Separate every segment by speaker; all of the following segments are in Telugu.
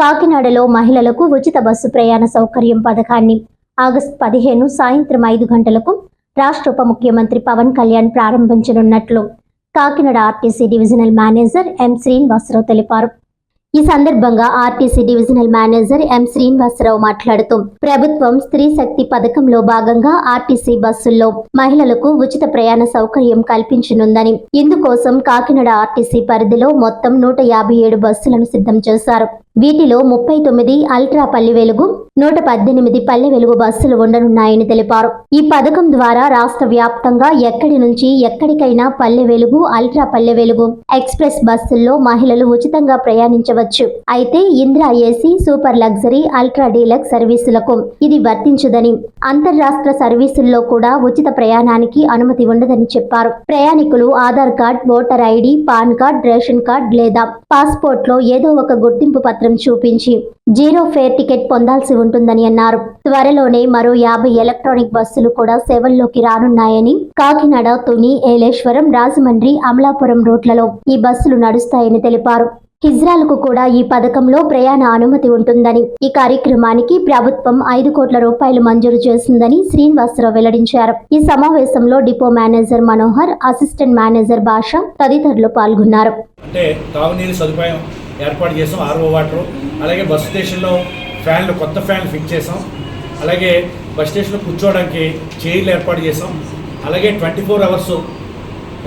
Speaker 1: కాకినాడలో మహిళలకు ఉచిత బస్సు ప్రయాణ సౌకర్యం పథకాన్ని ఆగస్టు పదిహేను సాయంత్రం ఐదు గంటలకు రాష్ట్ర ఉప ముఖ్యమంత్రి Pawan Kalyan ప్రారంభించనున్నట్లు Kakinada RTC divisional manager M Srinivasarao తెలిపారు. ఈ సందర్భంగా RTC divisional manager M Srinivasarao మాట్లాడుతూ ప్రభుత్వం స్త్రీ శక్తి పథకంలో భాగంగా ఆర్టీసీ బస్సుల్లో మహిళలకు ఉచిత ప్రయాణ సౌకర్యం కల్పించనుందని ఇందుకోసం కాకినాడ ఆర్టీసీ పరిధిలో మొత్తం నూట యాభై ఏడు బస్సులను సిద్ధం చేశారు. వీటిలో ముప్పై తొమ్మిది అల్ట్రా పల్లె వెలుగు నూట పద్దెనిమిది పల్లె వెలుగు బస్సులు ఉండనున్నాయని తెలిపారు. ఈ పథకం ద్వారా రాష్ట్ర వ్యాప్తంగా ఎక్కడి నుంచి ఎక్కడికైనా పల్లె వెలుగు అల్ట్రా పల్లె వెలుగు ఎక్స్ప్రెస్ బస్సుల్లో మహిళలు ఉచితంగా ప్రయాణించవచ్చు. అయితే Indra AC super luxury ultra deluxe సర్వీసులకు ఇది వర్తించదని అంతర్రాష్ట్ర సర్వీసుల్లో కూడా ఉచిత ప్రయాణానికి అనుమతి ఉండదని చెప్పారు. ప్రయాణికులు Aadhaar card voter ID PAN card ration card లేదా పాస్పోర్ట్లో ఏదో ఒక గుర్తింపు పత్రం చూపించి జీరో ఫేర్ టికెట్ పొందాల్సి ఉంటుందని అన్నారు. త్వరలోనే మరో యాభై ఎలక్ట్రానిక్ బస్సులు కూడా సేవల్లోకి రానున్నాయని కాకినాడ తుని ఏలేశ్వరం రాజమండ్రి అమలాపురం రూట్లలో ఈ బస్సులు నడుస్తాయని తెలిపారు. హిజ్రాలకు కూడా ఈ పథకంలో ప్రయాణ అనుమతి ఉంటుందని ఈ కార్యక్రమానికి ప్రభుత్వం ఐదు కోట్ల రూపాయలు మంజూరు చేసిందని శ్రీనివాసరావు వెల్లడించారు. ఈ సమావేశంలో depot manager Manohar assistant manager Basha తదితరులు పాల్గొన్నారు.
Speaker 2: అంటే తాగునీరు సదుపాయం ఏర్పాటు చేసాం ఆర్ఓ వాటర్. అలాగే బస్ స్టేషన్లో ఫ్యాన్లు కొత్త ఫ్యాన్లు ఫిక్స్ చేసాం. అలాగే బస్ స్టేషన్లో కూర్చోవడానికి చైర్లు ఏర్పాటు చేసాం. అలాగే ట్వంటీ ఫోర్ అవర్స్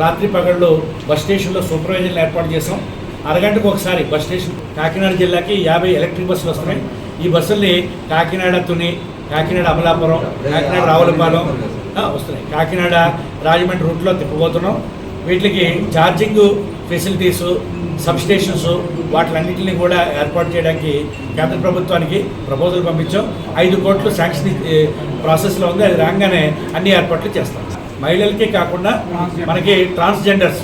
Speaker 2: రాత్రి పగళ్ళు బస్ స్టేషన్లో సూపర్వైజర్లు ఏర్పాటు చేసాం. అరగంటకు ఒకసారి బస్ స్టేషన్ కాకినాడ జిల్లాకి యాభై ఎలక్ట్రిక్ బస్సులు వస్తున్నాయి. ఈ బస్సుల్ని కాకినాడ తుని కాకినాడ అమలాపురం కాకినాడ రావులపాలెం వస్తున్నాయి. కాకినాడ రాజమండ్రి రూట్లో తిప్పబోతున్నాం. వీటికి ఛార్జింగ్ ఫెసిలిటీస్ సబ్ స్టేషన్స్ వాటిలన్నింటినీ కూడా ఏర్పాటు చేయడానికి కేంద్ర ప్రభుత్వానికి ప్రపోజల్ పంపించాం. ఐదు కోట్లు శాంక్షన్ ప్రాసెస్లో ఉంది. అది రాగానే అన్ని ఏర్పాట్లు చేస్తాం. మహిళలకే కాకుండా మనకి ట్రాన్స్జెండర్స్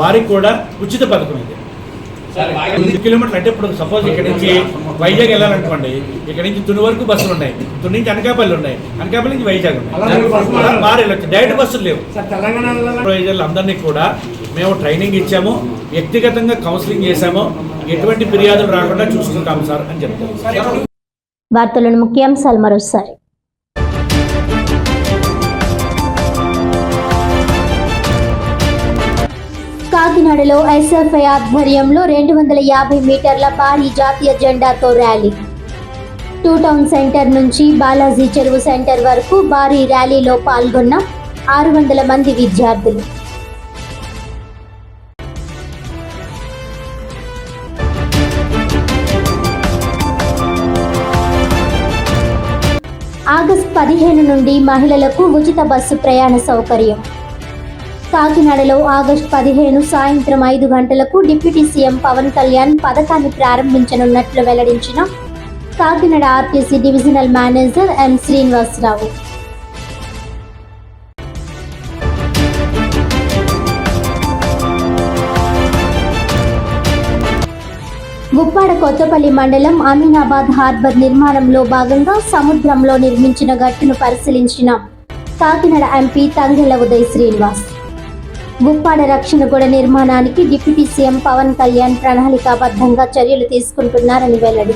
Speaker 2: వారికి కూడా ఉచిత పథకం ఇది. ఎనిమిది కిలోమీటర్లు అంటే ఇప్పుడు సపోజ్ ఇక్కడ నుంచి వైజాగ్ వెళ్ళాలనుకోండి ఇక్కడ నుంచి తుని వరకు బస్సులు ఉన్నాయి. తుని నుంచి అనకాపల్లి ఉన్నాయి. అనకాపల్లి నుంచి వైజాగ్ ఉన్నాయి. మారి వెళ్ళొచ్చు. డైరెక్ట్ బస్సులు లేవు. సూపర్వైజర్లు అందరినీ కూడా మేము ట్రైనింగ్ ఇచ్చాము. వ్యక్తిగతంగా కౌన్సిలింగ్ చేశాము. ఎటువంటి ఫిర్యాదులు రాకుండా చూసుకుంటాము సార్ అని చెప్తాను
Speaker 1: వార్తలను ముఖ్యాంశాలు మరోసారి. కాకినాడలో ఎస్ఎఫ్ఐ ఆధ్వర్యంలో రెండు వందల యాభై మీటర్ల భారీ జాతీయ జెండాతో ర్యాలీ. టూ టౌన్ సెంటర్ నుంచి బాలాజీ చెరువు సెంటర్ వరకు భారీ ర్యాలీలో పాల్గొన్న ఆరు వందల మంది విద్యార్థులు. ఆగస్టు పదిహేను నుండి మహిళలకు ఉచిత బస్సు ప్రయాణ సౌకర్యం. కాకినాడలో ఆగస్టు పదిహేను సాయంత్రం ఐదు గంటలకు డిప్యూటీ సీఎం పవన్ కళ్యాణ్ పథకాన్ని ప్రారంభించనున్నట్లు వెల్లడించిన Kakinada RTC divisional manager M Srinivasarao. Guppada Kothapalli మండలం అమీనాబాద్ హార్బర్ నిర్మాణంలో భాగంగా సముద్రంలో నిర్మించిన గట్టును పరిశీలించిన కాకినాడ ఎంపీ తంగెల ఉదయ్ శ్రీనివాస్. గుంపాడ రక్షణ గోడ నిర్మాణానికి డిప్యూటీ సీఎం పవన్ కళ్యాణ్ ప్రణాళికాబద్ధంగా చర్యలు తీసుకుంటున్నారని వెల్లడి.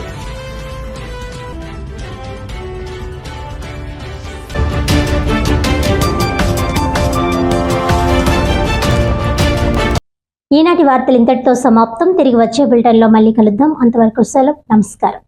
Speaker 1: ఈనాటి వార్తలు ఇంతటితో సమాప్తం. తిరిగి వచ్చే బులెటిన్లో మళ్ళీ కలుద్దాం. అంతవరకు సెలవు. నమస్కారం.